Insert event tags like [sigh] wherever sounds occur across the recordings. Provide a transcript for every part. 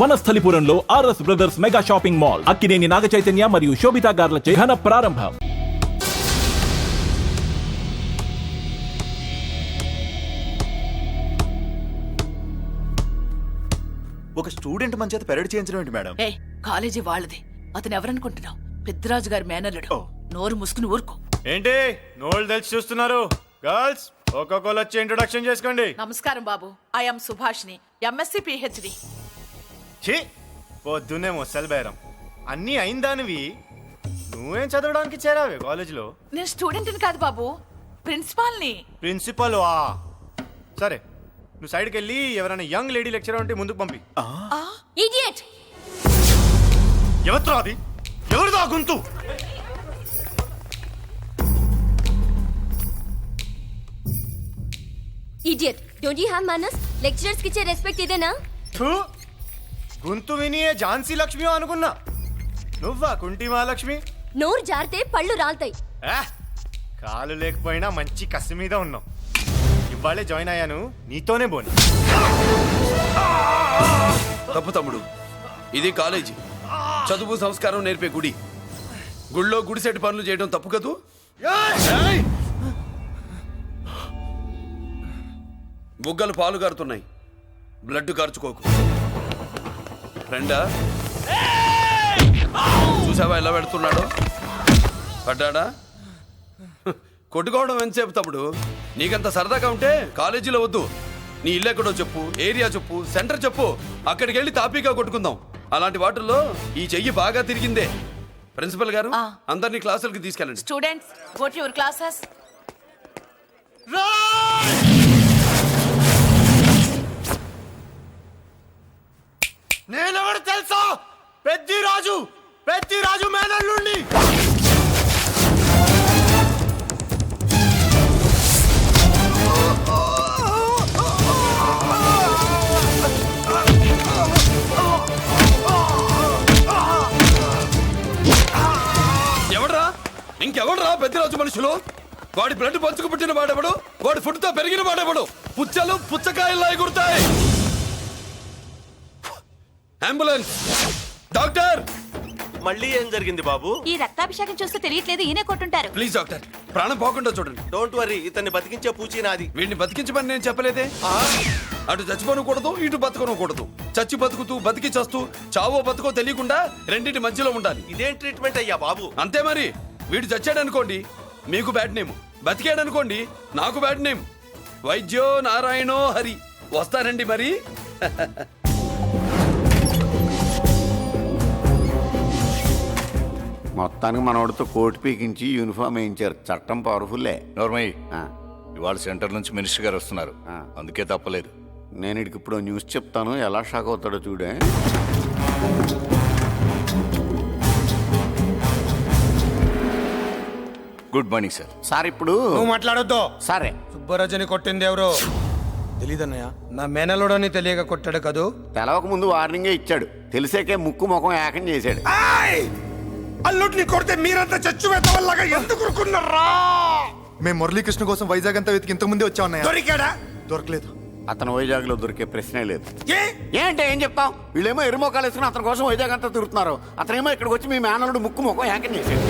వనస్థలిపురంలో RS brothers mega shopping mall Akkineni Naga Chaitanya మరియు శోభితా గార్లచే ఘన ప్రారంభం. ఒక స్టూడెంట్ మన చేత పెరడ్ చేయించడం ఏంటి మేడం? ఏ కాలేజీ వాళ్ళది. అతను ఎవరనుకుంటున్నావు? పెద్దరాజు గారి మేనల్లుడు. నోరు ముసుకుని ఊరుకో. ఏంటి? నోళ్ళు తెలిసి చూస్తున్నారు. గర్ల్స్ ఒక్కొక్కరు వచ్చి ఇంట్రొడక్షన్ చేసుకోండి. నమస్కారం బాబు. ఐఎమ్ సుభాష్ని. MSc PhD. ఛీ పొద్దున్నే మొసలు బేరం. అన్నీ అయిందానివి. నువ్వేం చదవడానికి చేరావే కాలేజీలో? నేను స్టూడెంట్ని కాదు బాబు ప్రిన్సిపాల్ని. ప్రిన్సిపల్ వా సరే నువ్వు సైడ్కి వెళ్ళి ఎవరైనా యంగ్ లేడీ లెక్చరర్ ఉంటే ముందుకు పంపి. ఇడియట్! ఎవరితో అది? ఎవరిదో ఆ గొంతు? ఇడియట్ డోంట్ యూ హ్యావ్ మనస్ లెక్చరర్స్కి ఇచ్చే రెస్పెక్ట్ ఇదేనా? థూ, గొంతు విని ఏ ఝాన్సీ లక్ష్మి అనుకున్నా. నువ్వా కుంటి మహాలక్ష్మి? నోరు జారితే పళ్ళు రాల్తాయి. ఆ, కాలు లేకపోయినా మంచి కసి మీద ఉన్నావు. ఇవాళే జాయిన్ అయ్యాను నీతోనే బోని. తప్పు తమ్ముడు. ఇది కాలేజీ. చదువు సంస్కారం నేర్పే గుడి. గుళ్ళో గుడిసెట్టి పనులు చేయడం తప్పు కదూ! బుగ్గలు పాలు కారుతున్నాయి బ్లడ్ కార్చుకోకు. ఫ్రెండా? చూసావా ఎలా పెడుతున్నాడు? పడ్డాడా? కొట్టుకోవడం ఎంతసేపు తమ్ముడు? నీకంత సరదాగా ఉంటే కాలేజీలో వద్దు. నీ ఇల్లు ఎక్కడో చెప్పు ఏరియా చెప్పు సెంటర్ చెప్పు. అక్కడికి వెళ్ళి తాపీగా కొట్టుకుందాం. అలాంటి వాటిల్లో ఈ చెయ్యి బాగా తిరిగిందే. ప్రిన్సిపల్ గారు. అందరినీ క్లాసులకి తీసుకెళ్ళండి. Students go to your classes నేనెవడు తెలుసా? పెద్ది రాజు పెద్ది రాజు మేనల్లుండి ఎవడ్రా? ఇంకెవడ్రా పెద్దరాజు మనుషులు? వాడి బ్లడ్ పంచుకు పుట్టిన వాడెవడు? వాడి ఫుడ్తో పెరిగిన వాడెవడు? పుచ్చలు పుచ్చకాయల్లా ఎగురుతాయి అంబులెన్స్ డాక్టర్ మళ్ళీ ఏం జరిగింది బాబు? ఈ రక్తాభిషేకం చూస్తే తెలియట్లేదు ఈయనే కొట్టుంటారు. ప్లీజ్ డాక్టర్ ప్రాణం పోకుండా చూడండి. డోంట్ వరీ ఇతన్ని బతికించే పూచి నాది. వీడిని బతికించమని నేను చెప్పలేదే? అటు చచ్చిపోనకూడదు ఇటు బతకనకూడదు. చచ్చి బతుకుతూ బతికి చస్తూ చావో బతుకో తెలియకుండా రెండింటి మధ్యలో ఉండాలి. ఇదేం ట్రీట్మెంట్ అయ్యా బాబు? అంతే మరి. వీడు చచ్చాడనుకోండి మీకు బ్యాడ్ నేమ్ బతికాడనుకోండి నాకు బ్యాడ్ నేమ్ వైద్యో నారాయణో హరి. వస్తారండి మరి. [laughs] మొత్తానికి మనోడితో కోట్ పీకించి యూనిఫామ్ వేయించారు. చట్టం పవర్ఫుల్లే నోర్మయ్య ఇవాళ సెంటర్ నుంచి మినిస్టర్ గారు వస్తున్నారు. అందుకే తప్పలేదు. నేను ఇడికి ఇప్పుడు న్యూస్ చెప్తాను. ఎలా షాక్ అవుతాడో చూడే. గుడ్ మార్నింగ్ సార్ సార్ ఇప్పుడు నువ్వు మాట్లాడొద్దు. సరే. సుబ్బరాజుని కొట్టింది ఎవరు? తెలీదన్నయ్య నా మేనలోడని తెలియక కొట్టాడు కదూ? తెలవక ముందు వార్నింగే ఇచ్చాడు. తెలిసాకే ముక్కు ముఖం ఏకం చేశాడు. అల్లుడిని కొడితే మీరంతా చచ్చు వల్లగా ఎందుకు ఉరుకున్నారా మేము మురళీకృష్ణ కోసం వైజాగ్ అంతా వెతికి ఇంతకు ముందే వచ్చా ఉన్నాయా దొరికాడా? దొరకలేదు. అతను వైజాగ్లో దొరికే ప్రశ్నే లేదు. ఏ? ఏంటి ఏం చెప్తాం? వీళ్ళేమో ఎరుమోకాలు వేసుకుని అతని కోసం వైజాగ్ అంతా తిరుగుతున్నారు. అతనేమో ఇక్కడికి వచ్చి మీ మేనలుడు ముక్కు ముఖం ఏకం చేశాడు.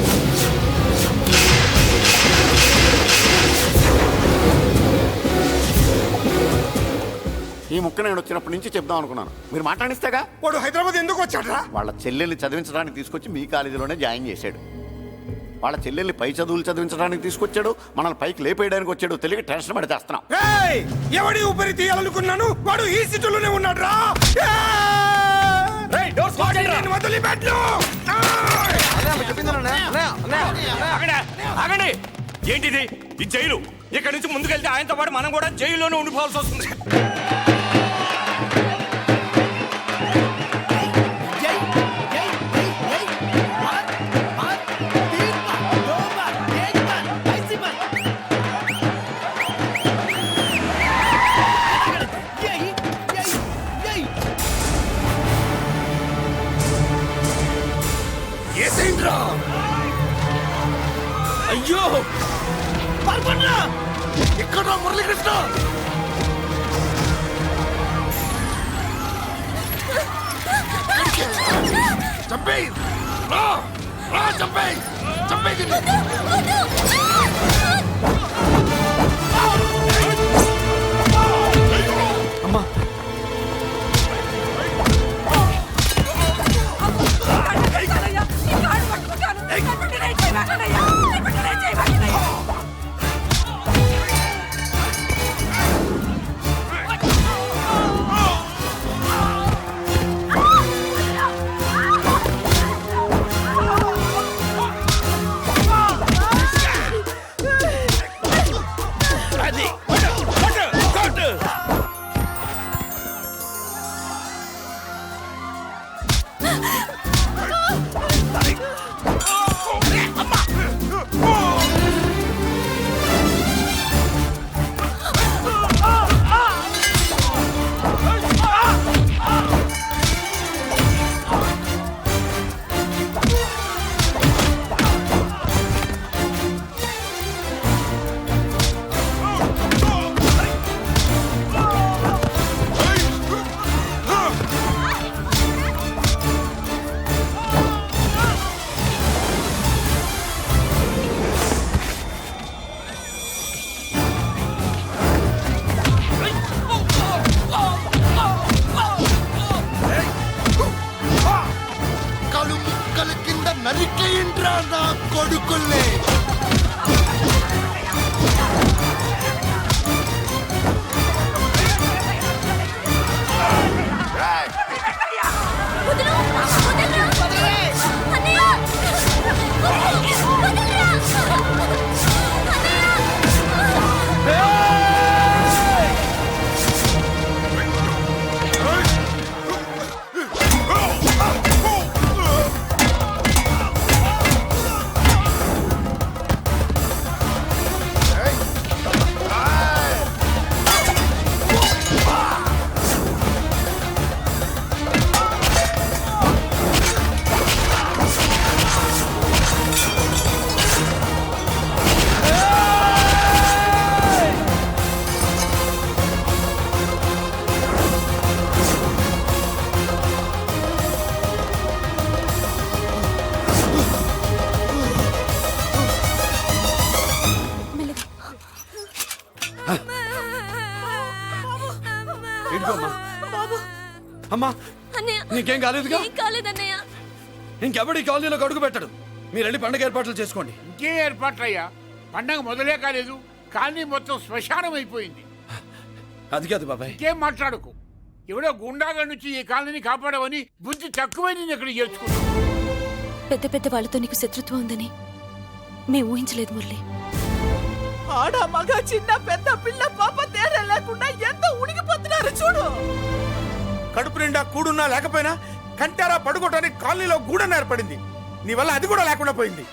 ఈ ముక్క నేను వచ్చినప్పటి నుంచి చెప్దాం అనుకున్నాను. మీరు మాట్లాడిస్తేగా? వాడు హైదరాబాద్ ఎందుకు వచ్చాడ్రా వాళ్ళ చెల్లెల్ని చదివించడానికి తీసుకొచ్చి మీ కాలేజీలోనే జాయిన్ చేశాడు. వాళ్ళ చెల్లెల్ని పై చదువులు చదివించడానికి తీసుకొచ్చాడు మనల్ని పైకి లేపేయడానికి వచ్చాడు తెలియక టెన్షన్ పడి చేస్తున్నాం. ఏయ్! ఎవడి ఊపిరి తీయాలనుకున్నాను? వాడు ఈ సీటులోనే ఉన్నాడు రా. ఏంటిది? ఈ జైలు. ఇక్కడి నుంచి ముందుకెళ్తే ఆయనతో పాటు మనం కూడా జైల్లోనే ఉండిపోవాల్సి వస్తుంది. కృష్ణ! చంపేయి! రా! రా చంపేయి! చంపేయి అమ్మా అన్నయ్య! నీకేం కాలేదుగా? కాలేదన్నయ్య? ఇంకెవడి కాలనీలో అడుగు పెట్టడు. మీరు వెళ్ళి పండగ ఏర్పాట్లు చేసుకోండి. ఇంకే ఏర్పాట్లయ్యా? పండగ మొదలే కాలేదు కానీ మొత్తం శ్మశానం అయిపోయింది అది కాదు బాబాయ్. ఇంకేం మాట్లాడకు. ఎవడో గుండాగా నుంచి ఈ కాలనీని కాపాడవని బుద్ధి తక్కువై నేను ఇక్కడ చేర్చుకున్నాను పెద్ద పెద్ద వాళ్ళతో నీకు శత్రుత్వం ఉందని మేము ఊహించలేదు మురళి. ఆడ మగ చిన్న పెద్ద పిల్ల పాప తేడా లేకుండా ఎంత ఉడికిపోతున్నారు చూడు. కడుపు నిండా కూడున్నా లేకపోయినా కంటారా పడుకోవటానికి కాలనీలో గూడెం ఏర్పడింది. నీ వల్ల అది కూడా లేకుండా పోయింది.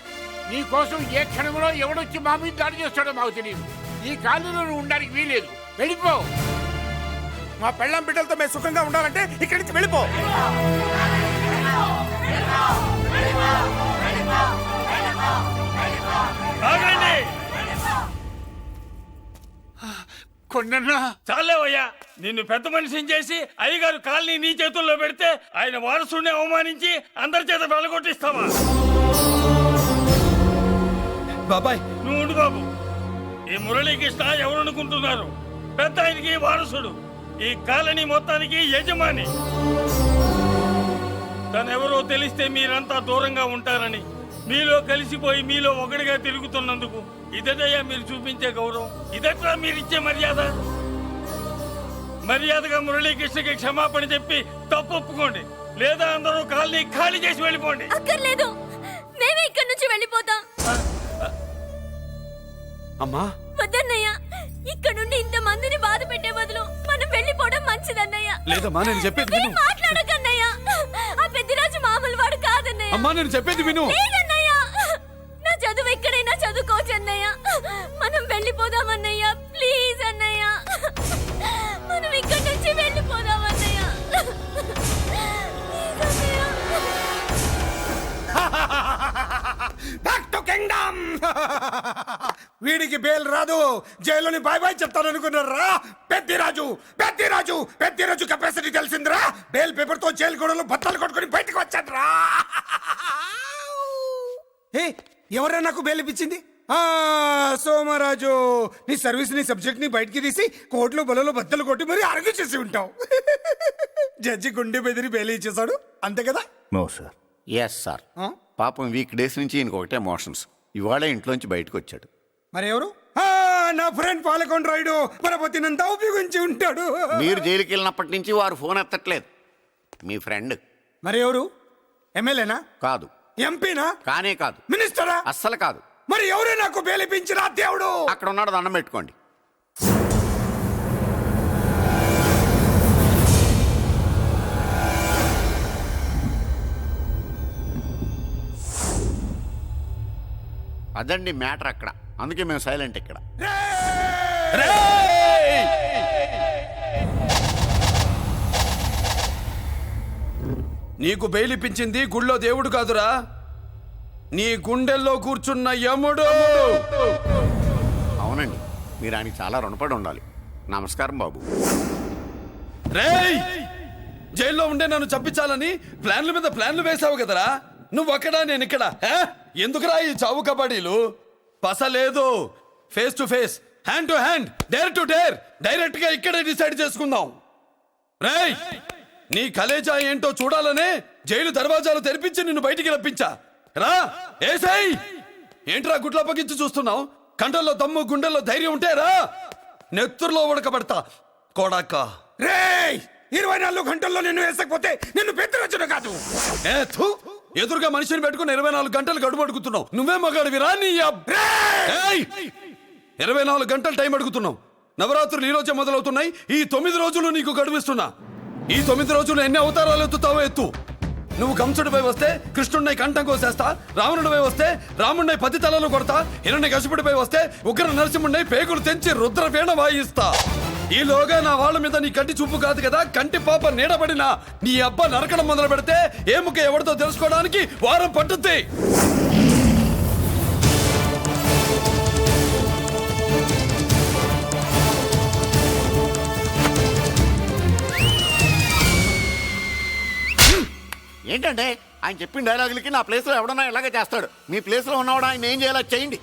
నీ కోసం ఏ క్షణంలో ఎవడొచ్చి మా మీద దాడి చేస్తాడో మాకు తెలియదు ఈ కాలనీలో నువ్వు ఉండడానికి వీలేదు వెళ్ళిపో. మా పెళ్ళం బిడ్డలతో మేము సుఖంగా ఉండాలంటే ఇక్కడి నుంచి వెళ్ళిపో. కొండన్నా. చాలేవయ్యా. నిన్ను పెద్ద మనిషిని చేసి అయ్యగారు కాలనీ నీ చేతుల్లో పెడితే ఆయన వారసుడిని అవమానించి అందరి చేత వెళ్ళగొట్టిస్తావా? బాబాయ్. నువ్వు ఉండు బాబు. ఈ మురళీకృష్ణ ఎవరనుకుంటున్నారు? పెద్ద ఆయనకి వారసుడు. ఈ కాలనీ మొత్తానికి యజమాని. తనెవరో తెలిస్తే మీరంతా దూరంగా ఉంటారని మీలో కలిసిపోయి మీలో ఒకటిగా తిరుగుతున్నందుకు ఇదటయ్యా మీరు చూపించే గౌరవం. ఇదట్లా మీరిచ్చే మర్యాద? మర్యాదగా మురళీకృష్ణకి క్షమాపణ చెప్పి తప్పు ఒప్పుకోండి లేదా అందరూ కాలనీ ఖాళీ చేసి వెళ్ళిపోండి. అక్కర్లేదు. మేమే ఇక్కడి నుంచి వెళ్ళిపోతాం. అమ్మా. వద్దన్నయ్య ఇక్కడ నుండి ఇంత మందిని బాధ పెట్టే బదులు మనం వెళ్ళిపోవడం మంచిదన్నయ్య. లేదమ్మా నేను చెప్పేది విను. మాట్లాడకన్నయ్య. ఆ పెద్దిరాజు మామూలు వాడు కాదన్నయ్య. అమ్మా నేను చెప్పేది విను. లేదన్నయ్య. నా చదువు ఎక్కడైనా చదువుకోవచ్చు అన్నయ్య మనం వెళ్ళిపోదామన్నయ్య. ప్లీజ్ అన్నయ్య. మనం ఇక్కడి నుంచి వెళ్ళిపోదాం అన్నయ్య. బ్యాక్ టు కింగ్డమ్ వీడికి బెయిల్ రాదు. జైల్లోని బాయ్ బాయ్ చెప్తాను అనుకున్నారా పెద్దిరాజు పెద్దిరాజు పెద్దిరాజు కెపాసిటీ తెలిసిందిరా? బెయిల్ పేపర్తో జైలు గోడలు బత్తలు కొట్టుకొని బయటకు వచ్చాడ్రా. [laughs] ఏ ఎవరా నాకు బెయిల్ ఇప్పించింది? సోమరాజు నీ సర్వీస్ నీ సబ్జెక్ట్ని బయటికి తీసి కోర్టులో బలలో బద్దలు కొట్టి మరి అరగు చేసి ఉంటావు. జడ్జి గుండె బెదిరి బెయిల్ ఇచ్చేసాడు అంతే కదా? నో సార్ ఎస్ సార్ పాపం వీక్ డేస్ నుంచి ఈయనకు ఒకటే మోషన్స్ ఇవాళ ఇంట్లోంచి బయటకు వచ్చాడు. మరి ఎవరు? ఆ, నా ఫ్రెండ్ పాలకొండ రాయుడు పరపతినంతా ఉపయోగించి ఉంటాడు. మీరు జైలుకి వెళ్ళినప్పటి నుంచి వారు ఫోన్ ఎత్తట్లేదు. మీ ఫ్రెండ్ మరి ఎవరు? ఎమ్మెల్యేనా కాదు. ఎంపీనా కానే కాదు. మినిస్టరా అస్సలు కాదు. మరి ఎవరే నాకు బేలిపించిన దేవుడు? అక్కడ ఉన్నాడు దండం పెట్టుకోండి. అదండి మ్యాటర్ అక్కడ. అందుకే మేము సైలెంట్ ఇక్కడ. నీకు బెయిలిపించింది గుళ్ళో దేవుడు కాదురా. నీ గుండెల్లో కూర్చున్న యముడు. అవునండి మీరు ఆయనకి చాలా రుణపడి ఉండాలి. నమస్కారం బాబు. రేయ్! జైల్లో ఉండే నన్ను చంపించాలని ప్లాన్ల మీద ప్లాన్లు వేసావు కదరా? నువ్వు అక్కడా నేను ఇక్కడ? ఎందుకురా ఈ చావు కబడ్డీలు? పస లేదు. Face to face hand to hand dare to dare డైరెక్ట్గా ఇక్కడే డిసైడ్ చేసుకుందాం. రేయ్! నీ కలేజా ఏంటో చూడాలనే జైలు దర్వాజాలు తెరిపించి నిన్ను బయటికి రప్పించా. రా ఏసై! ఏంట్రా గుడ్ల పగించి చూస్తున్నావు? కండల్లో దమ్ము గుండెల్లో ధైర్యం ఉంటే రా! నెత్తురులో ఉడకబడతా కొడాక రేయ్! ఇరవై నాలుగు గంటల్లో నిన్ను వేసకపోతే నిన్ను పెద్దరచ్చుడు కాదు. ఏ థు, ఎదురుగా మనిషిని పెట్టుకుని ఇరవై నాలుగు గంటలు గడుపు అడుగుతున్నావు. నువ్వే మగాడివిరా నీ అబ్- ఏయ్! ఇరవై నాలుగు గంటలు టైం అడుగుతున్నావు. నవరాత్రులు ఈ రోజే మొదలవుతున్నాయి. ఈ తొమ్మిది రోజులు నీకు గడువిస్తున్నా. ఈ తొమ్మిది రోజులు ఎన్ని అవతారాలు ఎత్తుతావో ఎత్తు. నువ్వు కంసుడిపై వస్తే కృష్ణుడిని కంఠం కోసేస్తా రావణుడిపై వస్తే రాముడిని పది తలలు కొడతా హిరణ్య కశిపుడిపై వస్తే ఉగ్ర నరసింహుడిని పేగులు తెంచి రుద్రపీణ వాయిస్తా. ఈలోగా నా వాళ్ళ మీద నీ కంటి చూపు కాదు కదా కంటి పాప నీడబడిన నీ అబ్బ నరకడం మొదలు పెడితే ఏముక ఎవరితో తెలుసుకోవడానికి వారం పట్టుద్ది. ఏంటంటే ఆయన చెప్పిన డైలాగులకి నా ప్లేస్లో ఎవడన్నా ఇలాగే చేస్తాడు. మీ ప్లేస్లో ఉన్నవాడు ఆయన ఏం చేయాలో చేయండి.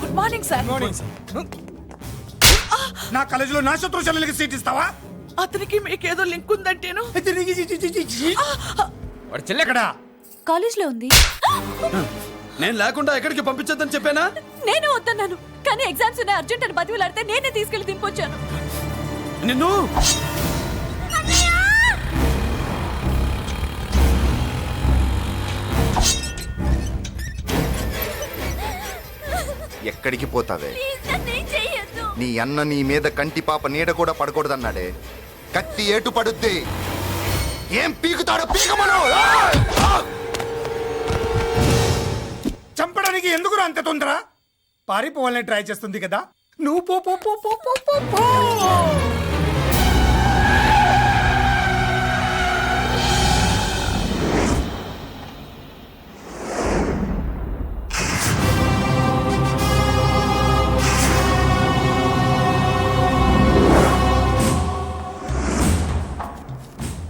గుడ్ మార్నింగ్ సార్ నా కాలేజీలో నా శత్రు చెల్లెలకి సీట్ ఇస్తావా? అతనికి మీకేదో లింక్ ఉందంటేను. వాడు చెల్లెక్కడా కాలేజ్లో ఉంది. నేను లేకుండా ఎక్కడికి పంపించొద్దని చెప్పానా? నేను వద్దన్నాను. కానీ ఎగ్జామ్స్ ఉన్నాయి అర్జెంట్ అని బతిలాడితే నేనే తీసుకెళ్ళి దింపొచ్చాను. నిన్ను? ఎక్కడికి పోతావే? నీ అన్న నీ మీద కంటి పాప నీడ కూడా పడకూడదన్నాడే. కత్తి ఏటు పడుద్ది ఏం పీకుతాడో పీకమను ఎందుకు అంత తొందర? పారిపోవాలని ట్రై చేస్తుంది కదా. నువ్వు పో పో పో పో పో పో పో.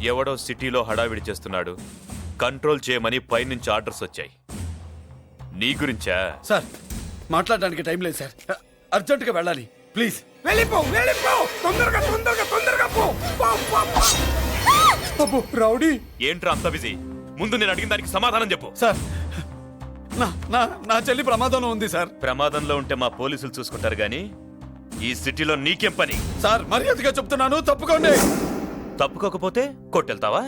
ఎవడో సిటీలో హడావిడి చేస్తున్నాడు. కంట్రోల్ చేయమని పైనుంచి ఆర్డర్స్ వచ్చాయి. నీ గురించా? సార్ మాట్లాడడానికి టైం లేదు సార్. అర్జెంటుగా వెళ్ళాలి. ప్లీజ్. వెళ్ళిపో వెళ్ళిపో! తొందరగా తొందరగా తొందరగా పో! పో, పో, పో. అబ్బో రౌడీ! ఏంట్రా అంత బిజీ? ముందు నేను అడిగిన దానికి సమాధానం చెప్పు. సార్ నా నా నా చెల్లి ప్రమాదంలో ఉంది సార్. ప్రమాదంలో ఉంటే మా పోలీసులు చూసుకుంటారు గాని ఈ సిటీలో నీకేం పని? సార్ మర్యాదగా చెప్తున్నాను తప్పుకోండి. తప్పుకోకపోతే కొట్టెళ్తావా?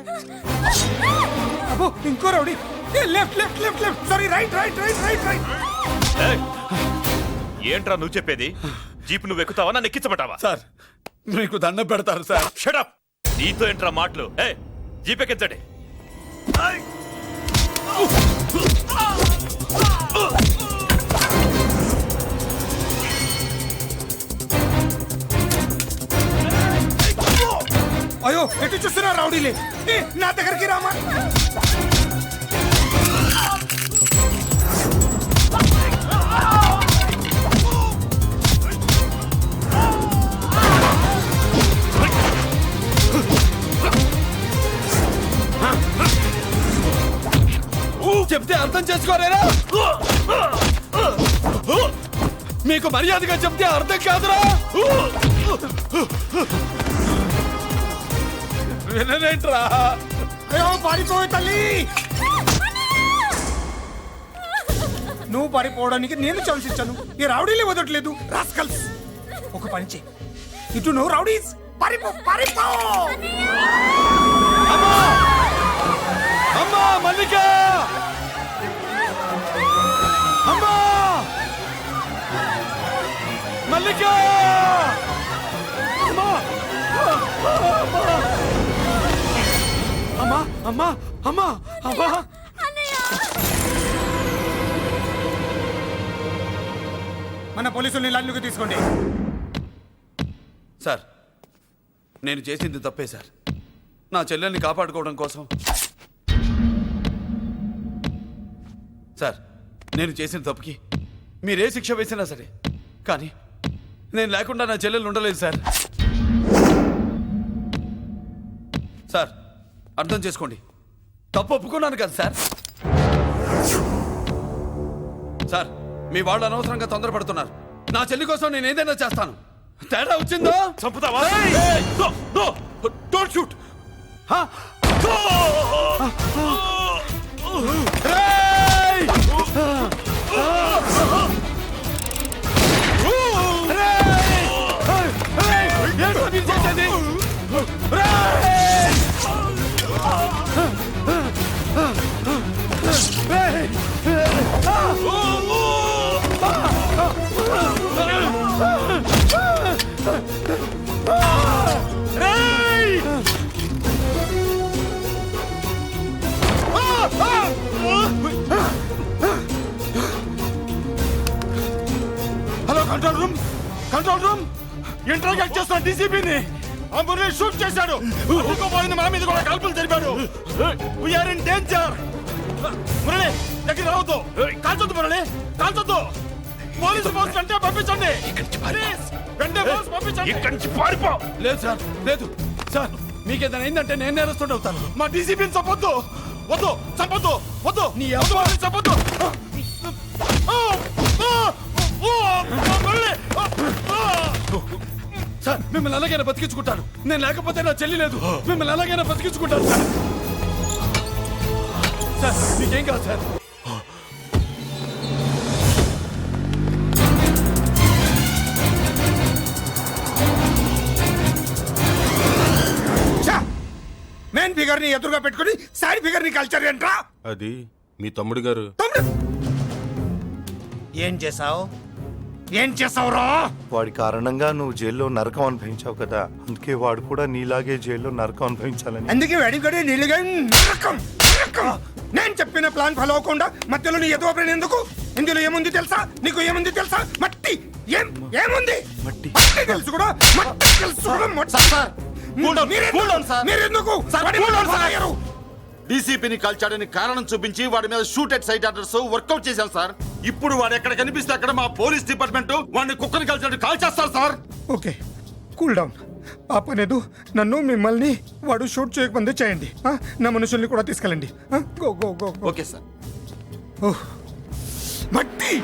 అబ్బో ఇంకో rowdy! Left left left left sorry right right right right right! ఏంట్రా నువ్వు చెప్పేది? జీప్ నువ్వు ఎక్కుతావా? నన్ను ఎక్కించమంటావా? సార్ మీకు దండం పెడతారు సార్. షడప్ నీతో ఏంట్రా మాటలు? ఏ జీప్ ఎక్కించండి. అయ్యో ఎటు చూస్తున్నా రౌడీలే? ఏ, నా దగ్గరికి రామా? చెప్తే అర్థం చేసుకోరేరా? మీకు మర్యాదగా చెప్తే అర్థం కాదురా? అయ్యో తల్లి! నువ్వు పారిపోవడానికి నేను ఛాన్స్ ఇచ్చాను. ఈ రౌడీలే వదలట్లేదు. రాస్కల్స్! ఒక పని చెయ్యి ఇటు నువ్వు రౌడీస్! పారిపో పారిపో! అమ్మా మల్లిక! అమ్మా అమ్మా అమ్మా అమ్మా అమ్మా మన పోలీసుల్ని లైన్లోకి తీసుకోండి. సార్ నేను చేసింది తప్పే సార్. నా చెల్లెల్ని కాపాడుకోవడం కోసం. సార్ నేను చేసిన తప్పుకి మీరే శిక్ష వేసినా సరే కానీ నేను లేకుండా నా చెల్లెలు ఉండలేదు సార్. సార్ అర్థం చేసుకోండి. తప్పు ఒప్పుకున్నాను కదా సార్. సార్ మీ వాళ్ళు అనవసరంగా తొందరపడుతున్నారు. నా చెల్లి కోసం నేను ఏదైనా చేస్తాను. తేడా వచ్చిందో? చంపుతావా? Don't shoot! Hello control room control room interrogate చేస్తున్న డీసీపీని ఆ మురళి షూట్ చేశాడు పోయింది మా మీద కూడా కాల్పులు జరిపాడు. వీఆర్ ఇన్ డేంజర్ మురళి దగ్గర రావద్దు. కాల్చొద్దు మురళి కాల్చొద్దు. పోలీసు ఫోర్స్ వెంటనే పంపించండి. Please, వెంటనే ఫోర్స్ పంపించండి. ఇక్కడి నుంచి పారిపో. లేదు సార్ లేదు. సార్ మీకేదైనా అయిందంటే నేను నేరస్తుండే అవుతాను. మా డీసీపీని చంపొద్దు. వద్దు చంపొద్దు వద్దు. నీ మురళి, చంపొద్దు. ఆ! ఆ! ఓ! మురళి! సార్ మిమ్మల్ని అలాగైనా బతికించుకుంటాను. నేను లేకపోతే నా చెల్లి లేదు. మిమ్మల్ని అలాగైనా బతికించుకుంటాను సార్. సార్ మీకేం కాదు సార్? మెయిన్ ఫిగర్ని ఎదురుగా పెట్టుకుని సైడ్ ఫిగర్ని కల్చర్ ఏంట్రా? అది మీ తమ్ముడు గారు. తమ్ముడు! ఏం చేసావు ఏం చేసావురా? వాడి కారణంగా నువ్వు జైల్లో నరకం అనుభవించావు కదా. అందుకే వాడు కూడా నీలాగే జైల్లో నరకం అనుభవించాలని. అందుకే వెడిగడి నీళ్ళుగా నరకం నరకం. నేను చెప్పిన ప్లాన్ ఫాలో అవ్వకుండా మధ్యలో నీ ప్లాన్ ఎందుకు? ఇందులో ఏముంది తెలుసా? నీకు ఏముంది తెలుసా? మట్టి. ఏం ఏముంది? మట్టి. మట్టి తెలుసు కూడా మట్టి తెలుసు కూడా మట్టి. మీరెందుకు? మీరెందుకు. డీసీపీని కాల్చాడని కారణం చూపించి వాడి మీద shoot at sight orders work out చేశాం సార్. ఇప్పుడు వాడు ఎక్కడ కనిపిస్తే అక్కడ మా పోలీస్ డిపార్ట్మెంట్ వాడిని కుక్కని కాల్చాడు కాల్ చేస్తారు సార్. ఓకే. Cool down. ఆ పనేదు. నన్ను మిమ్మల్ని వాడు షూట్ చేయకముందే చేయండి. ఆ? నా మనుషుల్ని కూడా తీసుకెళ్ళండి. ఆ? Go go go. Okay sir. Oh. మట్టి!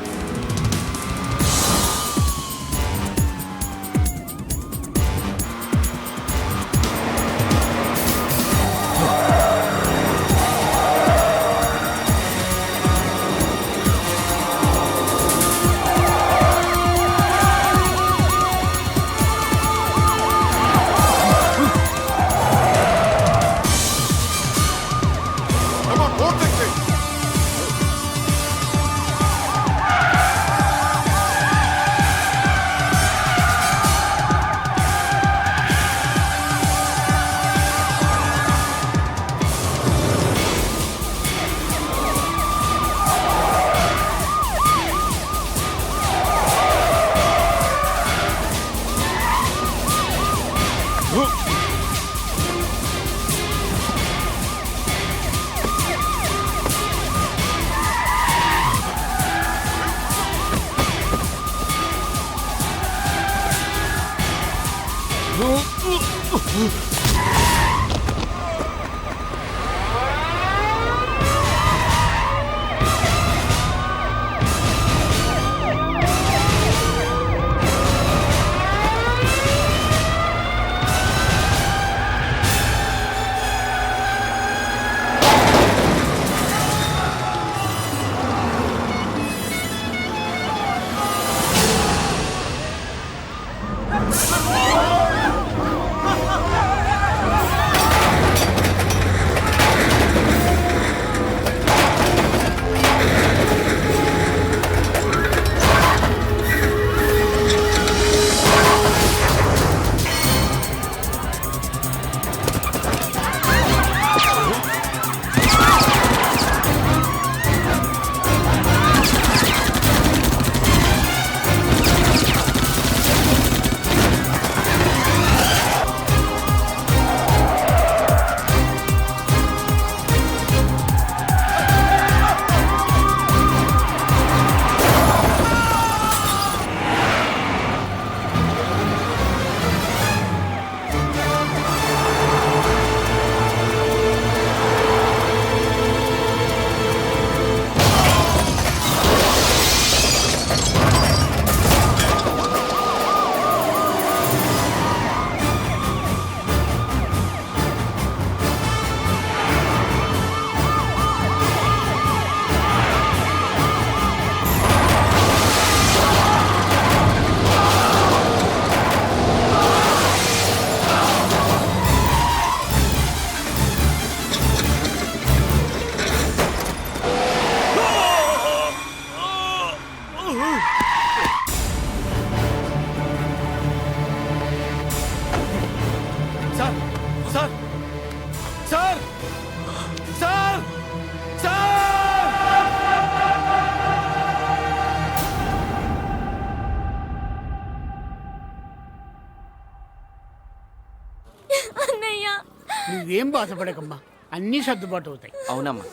అన్నీ సర్దుబాటు అవుతాయి. అవునమ్మా.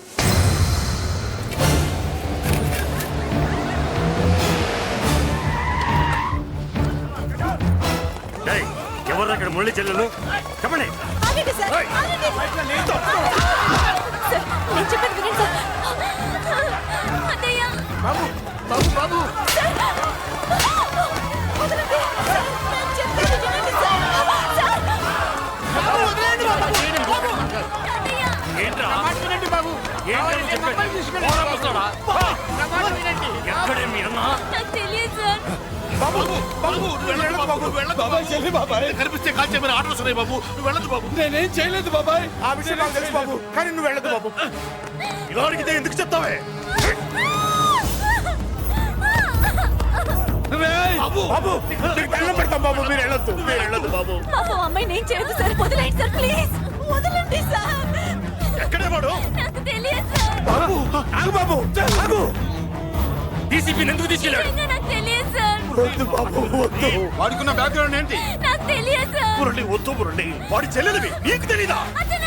ఎవరు అక్కడ మురళి చెల్లెలు? చెప్పండి. ఆగండి సార్ ఆగండి. సార్ నేను చెప్పేది వినండి సార్. అన్నయ్య. బాబు బాబు బాబు. కనిపిస్తే కాల్చే మీరు ఆటోస్ ఉన్నాయి బాబు నువ్వు వెళ్ళదు బాబు నేనేం చేయలేదు బాబాయ్ ఆ విషయం నాకు తెలుసు బాబు కానీ నువ్వు వెళ్ళదు బాబు ఇలా అడిగితే ఎందుకు చెప్తావే రేయ్! బాబు దండం పెడతాం బాబు మీరు వెళ్ళొద్దు మీరు వెళ్ళొద్దు బాబు పాపం అమ్మాయిని ఏం సార్ వదిలేండి సార్ ప్లీజ్ వదలండి సార్ ఎక్కడే వాడు తెలియదు. సార్ బాబు ఆగు బాబు ఆగు. డీసీపీని ఎందుకు తీసుకెళ్ళాడు? నిజంగా నాకు తెలియదు సార్. వద్దు బాబు వద్దు. వాడుకున్న బ్యాక్గ్రౌండ్ ఏంటి? నాకు తెలియదు సార్. మురళి వద్దు మురళి. వాడి చెల్లెలివి నీకు తెలీదా? అసలు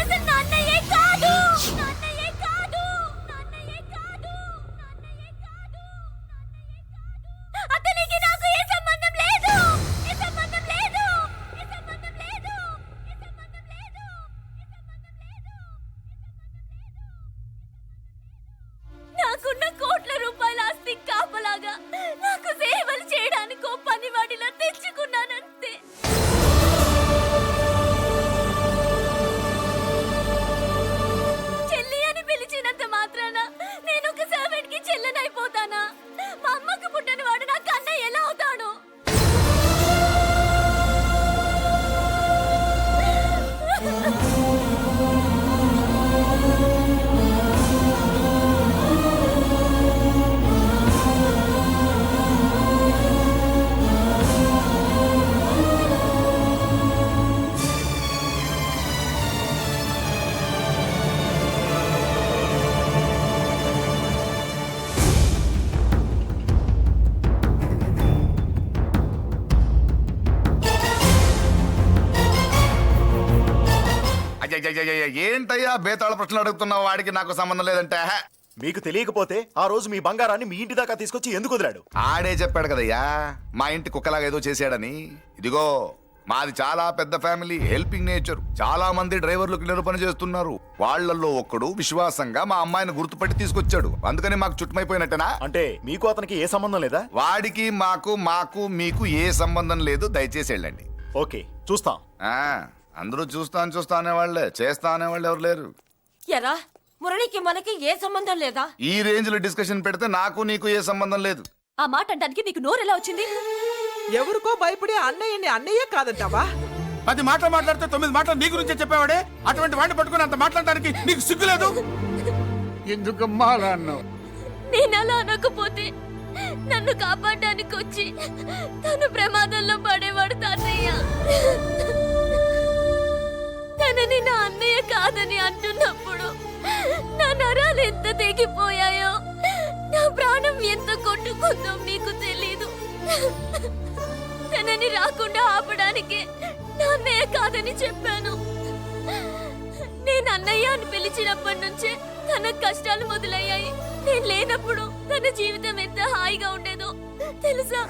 ఏంటయ్యా బేతాళ ప్రశ్నలు అడుగుతున్నావు? వాడికి నాకు సంబంధం లేదంటే. మీకు తెలియకపోతే ఆ రోజు మీ బంగారాన్ని మీ ఇంటి దాకా తీసుకొచ్చి ఎందుకు వదిలాడు? ఆడే చెప్పాడు కదయ్యా మా ఇంటి కుక్కలాగా ఏదో చేశాడని. ఇదిగో మాది చాలా పెద్ద ఫ్యామిలీ హెల్పింగ్ నేచర్. చాలా మంది డ్రైవర్లు క్లీనర్ పని చేస్తున్నారు. వాళ్ళల్లో ఒక్కడు విశ్వాసంగా మా అమ్మాయిని గుర్తుపట్టి తీసుకొచ్చాడు. అందుకని మాకు చుట్టుమైపోయినట్టేనా? అంటే మీకు అతనికి ఏ సంబంధం లేదా? వాడికి మాకు మాకు మీకు ఏ సంబంధం లేదు దయచేసి వెళ్ళండి. ఓకే చూస్తాం. అందరూ చూస్తాను చూస్తా అనేవాళ్ళే చేస్తా అనేవాళ్ళు ఎవరు లేరు. ఎరా మురళికి మనకి ఏ సంబంధం లేదా? ఈ రేంజ్లో డిస్కషన్ పెడితే నాకు నీకు ఏ సంబంధం లేదు. ఆ మాట అంటానికి నీకు నోరు ఎలా వచ్చింది? ఎవరికో భయపడే అన్నయ్యని అన్నయ్య కాదంటావా? పది మాటలు మాట్లాడితే తొమ్మిది మాటలు నీ గురించే చెప్పేవాడే? అటువంటి వాడిని పట్టుకుని అంత మాట్లాడడానికి నీకు సిగ్గు లేదు? ఎందుకమ్మా అలా అన్నావు? నేను అలా అనకపోతే నన్ను కాపాడడానికి వచ్చి తను ప్రమాదంలో పడేవాడు తాతయ్య. తనని నా అన్నయ్య కాదని అంటున్నప్పుడు నా నరాలు ఎంత తెగిపోయాయో నా ప్రాణం ఎంత కొట్టుకుందో మీకు తెలీదు. తనని రాకుండా ఆపడానికి నా అన్నయ్య కాదని చెప్పాను. నేను అన్నయ్య అని పిలిచినప్పటి నుంచే తన కష్టాలు మొదలయ్యాయి. నేను లేనప్పుడు తన జీవితం ఎంత హాయిగా ఉండేదో తెలుసా?